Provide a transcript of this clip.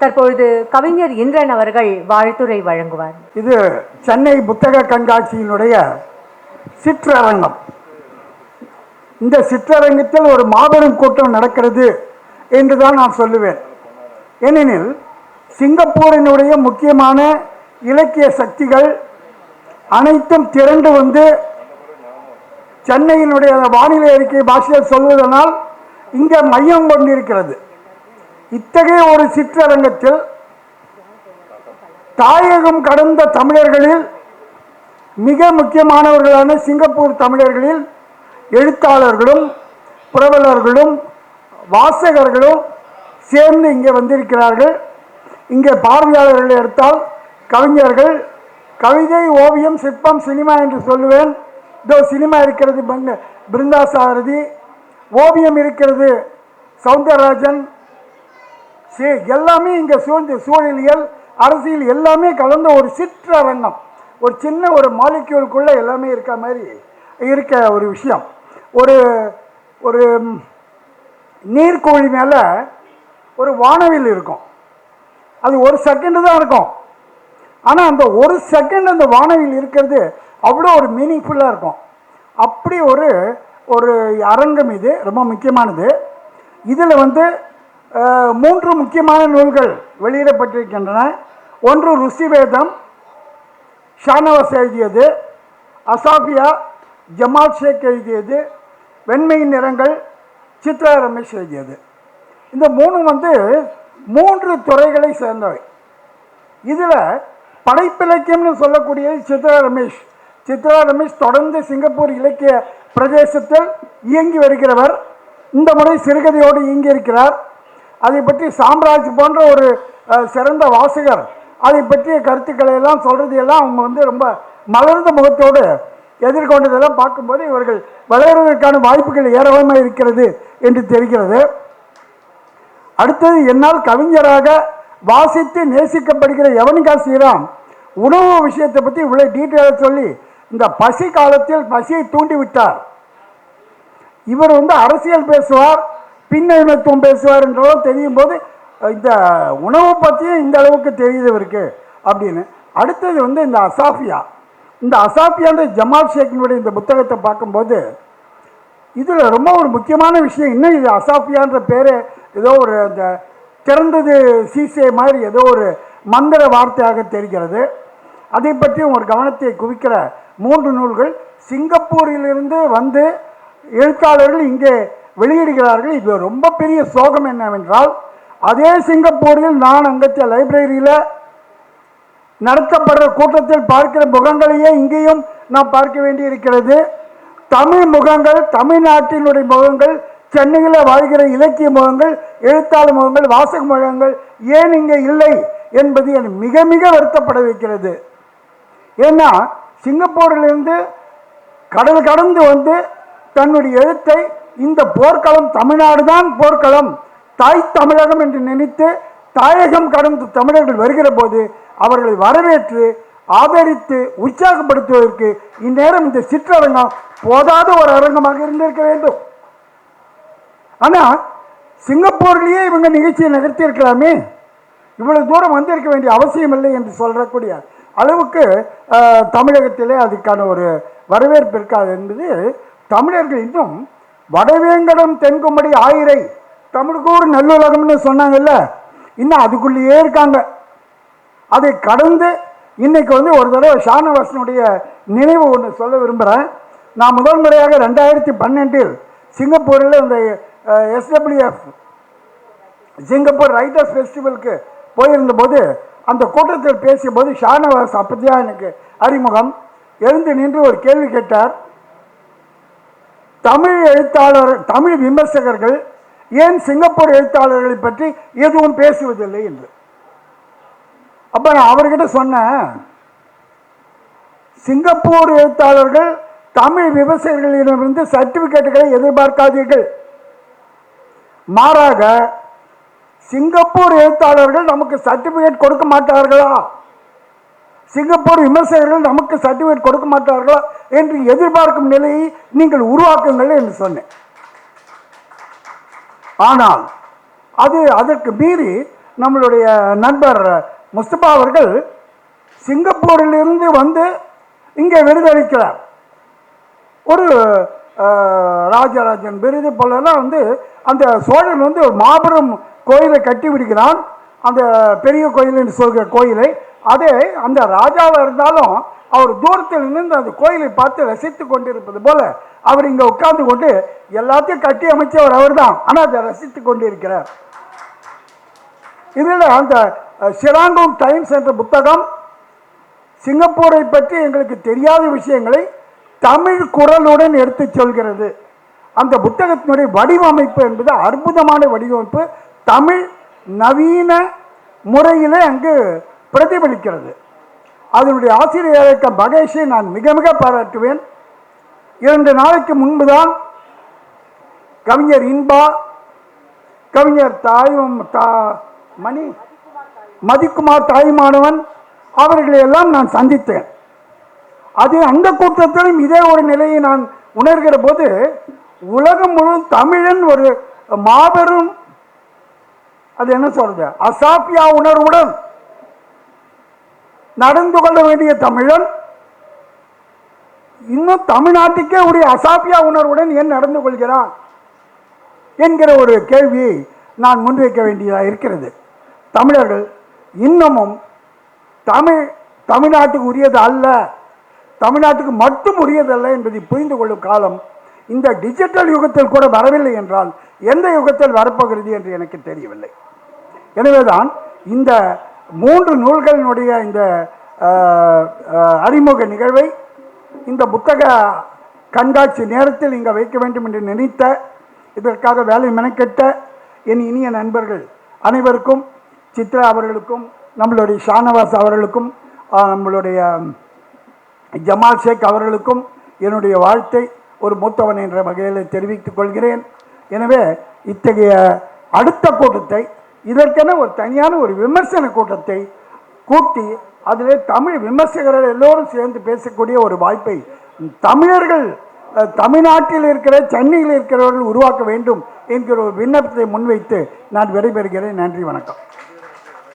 தற்பொழுது கவிஞர் இந்திரன் அவர்கள் வாழ்த்துரை வழங்குவார். இது சென்னை புத்தக கண்காட்சியினுடைய சிற்றரங்கம். இந்த சிற்றரங்கத்தில் ஒரு மாபெரும் கூட்டம் நடக்கிறது என்று தான் நான் சொல்லுவேன். ஏனெனில் சிங்கப்பூரினுடைய முக்கியமான இலக்கிய சக்திகள் அனைத்தும் திரண்டு வந்து சென்னையினுடைய வானிலை அறிக்கை பாஷையில் சொல்வதனால் இங்கே மையம் கொண்டிருக்கிறது இத்தகைய ஒரு சிற்றரங்கத்தில் தாயகம் கடந்த தமிழர்களில் மிக முக்கியமானவர்களான சிங்கப்பூர் தமிழர்களில் எழுத்தாளர்களும் புரவலர்களும் வாசகர்களும் சேர்ந்து இங்கே வந்திருக்கிறார்கள். இங்கே பார்வையாளர்கள் எடுத்தால் கவிஞர்கள் கவிதை ஓவியம் சிற்பம் சினிமா என்று சொல்லுவேன். இதோ சினிமா இருக்கிறது பங்க பிருந்தா சாரதி ஓவியம் இருக்கிறது சவுந்தரராஜன் எல்லாமே இங்கே சூழ்ந்த சூழலியல் அரசியல் எல்லாமே கலந்த ஒரு சிற்றரங்கம் ஒரு சின்ன ஒரு மாலிக்யூலுக்குள்ளே எல்லாமே இருக்க மாதிரி இருக்க ஒரு விஷயம். ஒரு ஒரு நீர்க்கோழி மேலே ஒரு வானவில் இருக்கும். அது ஒரு செகண்டு தான் இருக்கும். ஆனால் அந்த ஒரு செகண்ட் அந்த வானவில் இருக்கிறது அவ்வளோ ஒரு மீனிங்ஃபுல்லாக இருக்கும். அப்படி ஒரு ஒரு அரங்கம் இது ரொம்ப முக்கியமானது. இதில் வந்து மூன்று முக்கியமான நூல்கள் வெளியிடப்பட்டிருக்கின்றன. ஒன்று ருசிவேதம் ஷானவாஸ் எழுதியது அசாஃபியா ஜமால் ஷேக் எழுதியது வெண்மையின் நிறங்கள் சித்ரா ரமேஷ் எழுதியது. இந்த மூணும் வந்து மூன்று துறைகளை சேர்ந்தவை. இதில் படைப்பிலக்கியம்னு சொல்லக்கூடியது சித்ரா ரமேஷ். சித்ரா ரமேஷ் தொடர்ந்து சிங்கப்பூர் இலக்கிய பிரதேசத்தில் இயங்கி வருகிறவர். இந்த முறை சிறுகதையோடு இயங்கியிருக்கிறார். அதை பற்றி சாம்ராஜ் போன்ற ஒரு சிறந்த வாசகர். அதை பற்றிய கருத்துக்களை எல்லாம் சொல்கிறது எல்லாம் அவங்க வந்து ரொம்ப மலர்ந்த முகத்தோடு எதிர்கொண்டதெல்லாம் பார்க்கும்போது இவர்கள் வளர்வதற்கான வாய்ப்புகள் ஏராளமாக இருக்கிறது என்று தெரிகிறது. அடுத்தது என்னால் கவிஞராக வாசித்து நேசிக்கப்படுகிற யவனிகா ஸ்ரீராம் உணவு விஷயத்தை பற்றி இவ்வளோ டீட்டெயிலாக சொல்லி இந்த பசி காலத்தில் பசியை தூண்டிவிட்டார். இவர் வந்து அரசியல் பேசுவார் பின்னணித்துவம் பேசுவார் என்றெல்லாம் தெரியும் போது இந்த உணவை பற்றியும் இந்த அளவுக்கு தெரியுது இருக்கு அப்படின்னு. அடுத்தது வந்து இந்த அசாஃபியா. இந்த அசாஃபியான்ற ஜமால் ஷேக்கினுடைய இந்த புத்தகத்தை பார்க்கும்போது இதில் ரொம்ப ஒரு முக்கியமான விஷயம் இன்னும் இது அசாஃபியான்ற பேர் ஏதோ ஒரு அந்த திறந்தது சீசே மாதிரி ஏதோ ஒரு மந்திர வார்த்தையாக தெரிகிறது. அதை பற்றி ஒரு கவனத்தை குவிக்கிற மூன்று நூல்கள் சிங்கப்பூரிலிருந்து வந்து எழுத்தாளர்கள் இங்கே வெளியிடுகிறார்கள். இது ரொம்ப பெரிய சோகம் என்னவென்றால் அதே சிங்கப்பூரில் நான் அங்கத்திய லைப்ரரியில் நடத்தப்படுற கூட்டத்தில் பார்க்கிற முகங்களையே இங்கேயும் நாம் பார்க்க வேண்டி இருக்கிறது தமிழ் முகங்கள் தமிழ்நாட்டினுடைய முகங்கள் சென்னையில் வாழ்கிற இலக்கிய முகங்கள் எழுத்தாளர் முகங்கள் வாசக முகங்கள் ஏன் இங்கே இல்லை என்பது என் மிக மிக வருத்தப்பட வைக்கிறது. ஏன்னா சிங்கப்பூரிலிருந்து கடல் கடந்து வந்து தன்னுடைய எழுத்தை இந்த போர்க்களம் தமிழ்நாடு தான் போர்க்களம். தாய் தமிழகம் என்று நினைத்து தாயகம் கடந்து தமிழர்கள் வருகிற போது அவர்களை வரவேற்று ஆதரித்து உற்சாகப்படுத்துவதற்கு இந்நேரம் இந்த சிற்றரங்கம் போதாத ஒரு அரங்கமாக இருந்திருக்க வேண்டும். ஆனால் சிங்கப்பூர்லேயே இவங்க நிகழ்ச்சியை நகர்த்தியிருக்கலாமே. இவ்வளவு தூரம் வந்திருக்க வேண்டிய அவசியம் இல்லை என்று சொல்லக்கூடிய அளவுக்கு தமிழகத்திலே அதுக்கான ஒரு வரவேற்பு இருக்காது என்பது தமிழர்கள் இன்னும் வடவேங்கடம் தென்குமடி ஆயிரை. தமிழுக்கு ஒரு நல்லுலகம்னு சொன்னாங்கல்ல இன்னும் அதுக்குள்ளேயே இருக்காங்க. அதை கடந்து இன்னைக்கு வந்து ஒரு தடவை ஷானவாசனுடைய நினைவு ஒன்று சொல்ல விரும்புகிறேன் நான் முதல் முறையாக ரெண்டாயிரத்தி பன்னெண்டில் சிங்கப்பூரில் இந்த எஸ்டபிள்யூஎஃப் சிங்கப்பூர் ரைட்டர்ஸ் ஃபெஸ்டிவலுக்கு போயிருந்தபோது அந்த கூட்டத்தில் பேசியபோது ஷானவாஸ் அப்பத்தியா எனக்கு அறிமுகம். எழுந்து நின்று ஒரு கேள்வி கேட்டார். தமிழ் எழுத்தாளர் தமிழ் விமர்சகர்கள் ஏன் சிங்கப்பூர் எழுத்தாளர்களை பற்றி எதுவும் பேசுவதில்லை என்று. அப்போ நான் அவர்கிட்ட சொன்னேன் சிங்கப்பூர் எழுத்தாளர்கள் தமிழ் விவசாயிகளிடமிருந்து சர்டிபிகேட்டுகளை எதிர்பார்க்காதீர்கள். மாறாக சிங்கப்பூர் எழுத்தாளர்கள் நமக்கு சர்டிபிகேட் கொடுக்க மாட்டார்களா? சிங்கப்பூர் விமர்சகர்கள் நமக்கு சர்டிபிகேட் கொடுக்க மாட்டார்களா? என்று எதிர்பார்க்கும் நிலையை நீங்கள் உருவாக்குங்கள் என்று சொன்னேன். ஆனால் அது அதற்கு மீறி நம்மளுடைய நண்பர் முஸ்தபா அவர்கள் சிங்கப்பூரிலிருந்து வந்து இங்கே விருதளிக்கிறார். ஒரு ராஜராஜன் விருது போலலாம் வந்து அந்த சோழன் வந்து ஒரு மாபெரும் கோயிலை கட்டி விடுகிறான். அந்த பெரிய கோயில் என்று சொல்கிற கோயிலை அதே அந்த ராஜாவாக இருந்தாலும் அவர் தூரத்தில் நின்று அந்த கோயிலை பார்த்து ரசித்து கொண்டிருப்பது போல அவர் இங்கே உட்கார்ந்து கொண்டு எல்லாத்தையும் கட்டி அமைச்சவர் அவர்தான். ஆனால் அதை ரசித்து கொண்டிருக்கிறார். இதில் அந்த சிராங்கோங் டைம்ஸ் என்ற புத்தகம் சிங்கப்பூரை பற்றி எங்களுக்கு தெரியாத விஷயங்களை தமிழ் குரலுடன் எடுத்துச் சொல்கிறது. அந்த புத்தகத்தினுடைய வடிவமைப்பு என்பது அற்புதமான வடிவமைப்பு. தமிழ் நவீன முறையில் அங்கு பிரதிபலிக்கிறது. அதனுடைய ஆசிரியராக மகேஷை நான் மிக மிக பாராட்டுவேன். இரண்டு நாளைக்கு முன்புதான் கவிஞர் இன்பா கவிஞர் தாயும் தா மணி மதிக்குமார் தாய்மானவன் அவர்களை எல்லாம் நான் சந்தித்தேன். அது அந்த கூட்டத்திலும் இதே ஒரு நிலையை நான் உணர்கிற போது உலகம் முழுவதும் தமிழன் ஒரு மாபெரும் அது என்ன சொல்றது அசாப்பியா உணர்வுடன் நடந்து கொள்ள வேண்டிய தமிழன். இன்னும் தமிழ்நாட்டுக்கே உரிய அசாப்பியா உணர்வுடன் ஏன் நடந்து கொள்கிறான் என்கிற ஒரு கேள்வியை நான் முன்வைக்க வேண்டியதாக இருக்கிறது. தமிழர்கள் இன்னமும் தமிழ் தமிழ்நாட்டுக்கு உரியது அல்ல. தமிழ்நாட்டுக்கு மட்டும் உரியதல்ல என்பதை புரிந்து கொள்ளும் காலம் இந்த டிஜிட்டல் யுகத்தில் கூட வரவில்லை என்றால் எந்த யுகத்தில் வரப்போகிறது என்று எனக்கு தெரியவில்லை. எனவேதான் இந்த மூன்று நூல்களினுடைய இந்த அறிமுக நிகழ்வை இந்த புத்தக கண்காட்சி நேரத்தில் இங்கே வைக்க வேண்டும் என்று நினைத்த இதற்காக வேலை மெனக்கெட்ட என் இனிய நண்பர்கள் அனைவருக்கும் சித்ரா அவர்களுக்கும் நம்மளுடைய ஷானவாஸ் அவர்களுக்கும் நம்மளுடைய ஜமால் ஷேக் அவர்களுக்கும் என்னுடைய வாழ்த்தை ஒரு மூத்தவன் என்ற வகையில் தெரிவித்துக் கொள்கிறேன். எனவே இத்தகைய அடுத்த கூட்டத்தை இதற்கென ஒரு தனியான ஒரு விமர்சன கூட்டத்தை கூட்டி அதிலே தமிழ் விமர்சகர்கள் எல்லோரும் சேர்ந்து பேசக்கூடிய ஒரு வாய்ப்பை தமிழர்கள் தமிழ்நாட்டில் இருக்கிற சென்னையில் இருக்கிறவர்கள் உருவாக்க வேண்டும் என்கிற ஒரு விண்ணப்பத்தை முன்வைத்து நான் விடைபெறுகிறேன். நன்றி வணக்கம்.